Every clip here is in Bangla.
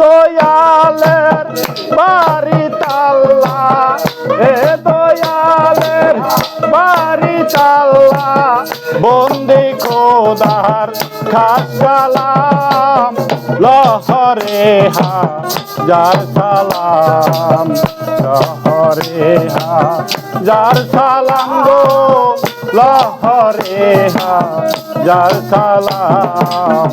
দয়ালের বাড়ি তাল্লা এ দয়ালের বাড়ি তাল্লা বন্দি খোদার খাস সালাম, লহরে হা যার সালাম, লহরে হা যার সালাম গো, লহরে হা যার সালাম।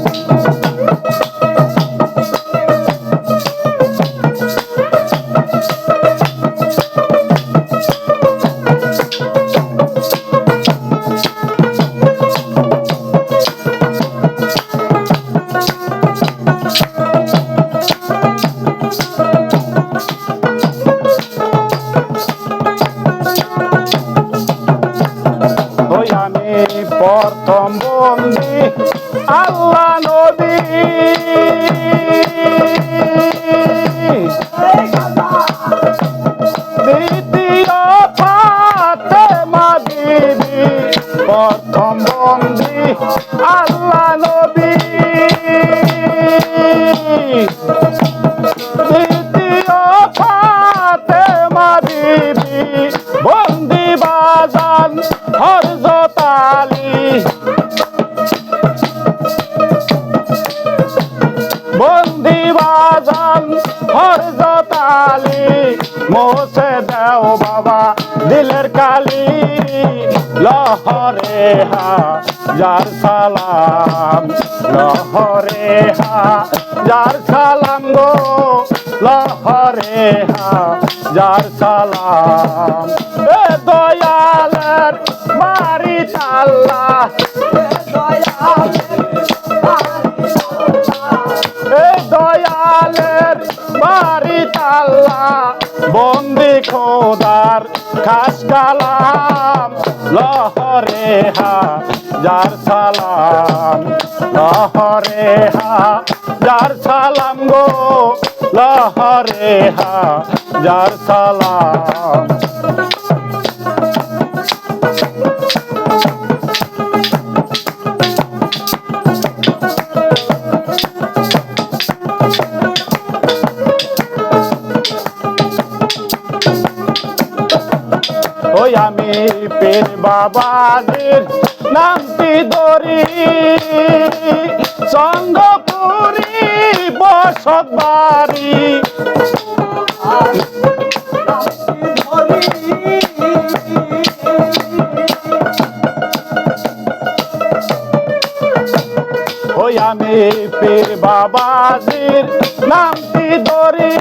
প্রথম বন্দি আল্লাহ নবী। দ্বিতীয় ফাতেমা বিবি প্রথম বন্দি দেও বাবা, দিলের কালি লহরে হা, যার সালাম, লহরে হা, যার সালাম গো, লহরে হা, যার সালাম। এ দয়ালের বাড়ি আল্লাহ এ দয়ালের বাড়ি তাল্লা বন্দি খোদার খাস কালাম, লহরে হা, যার সালাম, লহরে হা, যার সালাম গো, লহরে হা, যার সালাম। ওই আমি পীর বাবাজির নামটি ধরি। সঙ্গপুরি বসত বাড়ি। ওই আমি পীর বাবাজির নামটি ধরি।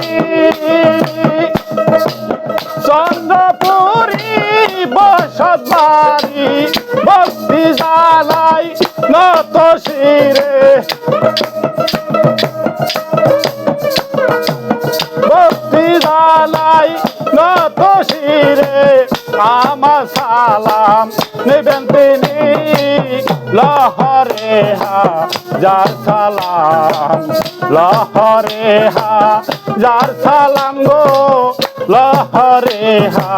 বসত বাড়ি বস্তি জালাই নত শিরে। বস্তি জালাই নত শিরে। আমার সালাম নেবেন তিনি লহরে হা, যার সালাম, লহরে হা, যার সালাম গো, লহরে হা।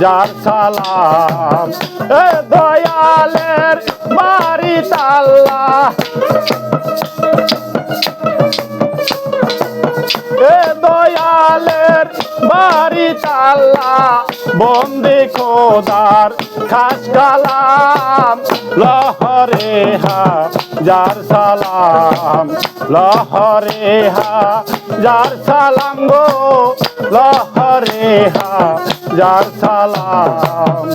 যার সালাম। এ দয়ালের বাড়ি তাল্লা। এ দয়ালের বাড়ি তাল্লা। বন্দি খোদার খাস কালাম। লহরে হা, যার সালাম। লহরে হা, যার সালাম গো। লহরে হা যার সালাম।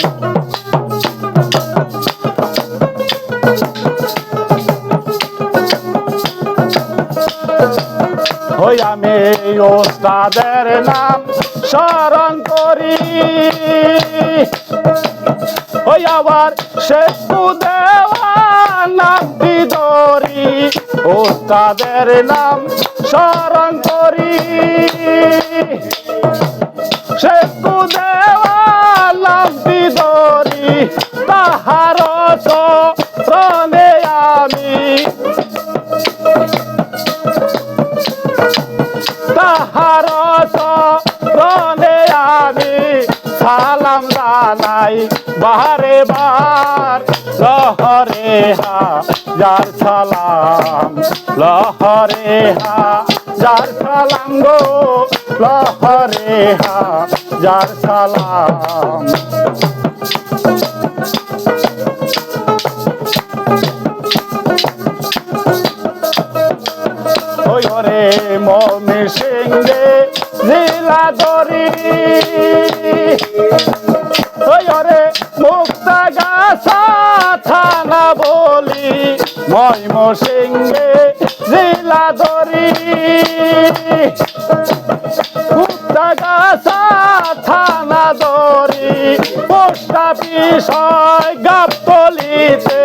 ওই আমি ওস্তাদের নাম স্মরণ করি। ওই আবার শেষ নামটি ধরি। ওস্তাদের নাম স্মরণ করি। তাহার চরণে আমি সালাম জানাই, বাহারে বার, লহরে হা, যার সালাম, লহরে হা, যার সালাম গো, লহরে হা, যার সালাম। ওরে মমি সিংহে জিলা দরি ওরে মুক্তা গাছা বলি ময়ম সিংহে জিলা দরি মুক্তা গাছা থানা দরি পোস্টা বিষয় গাবতলিতে।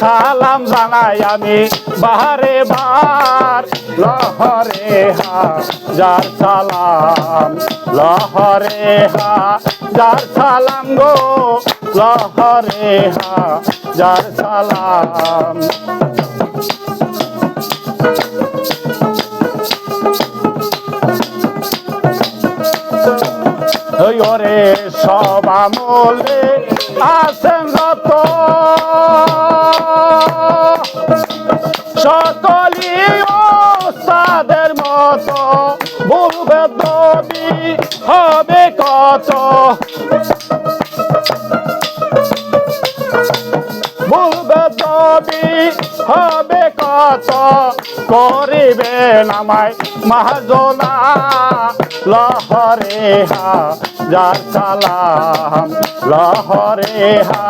সালাম জানাই আমি বাহারে বার, লহরে হা, যার সালাম, লহরে হা, যার সালাম গো, লহরে হা, যার সালাম। ওরে সব আমলে আছেন যত সকলি ওস্তাদের মতো বলবে দবি হবে কত। বলবে দবি হবে কত, করিবেন আমায় মহাজনা লহরে হা যার সালাম লহরে হা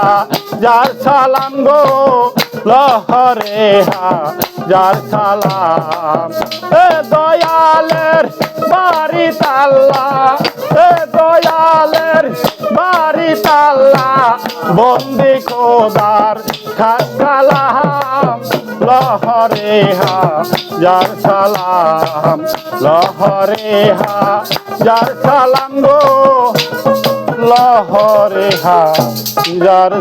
যার সালাম গো লহরে হা যার সালাম। এ দয়ালের বাড়ি তাল্লা, এ দয়ালের বাড়ি তাল্লা, বন্দি খোদার খাকালাম লহরে হা যার সালাম লহরে হা যার সালাম গো লহরে হা যার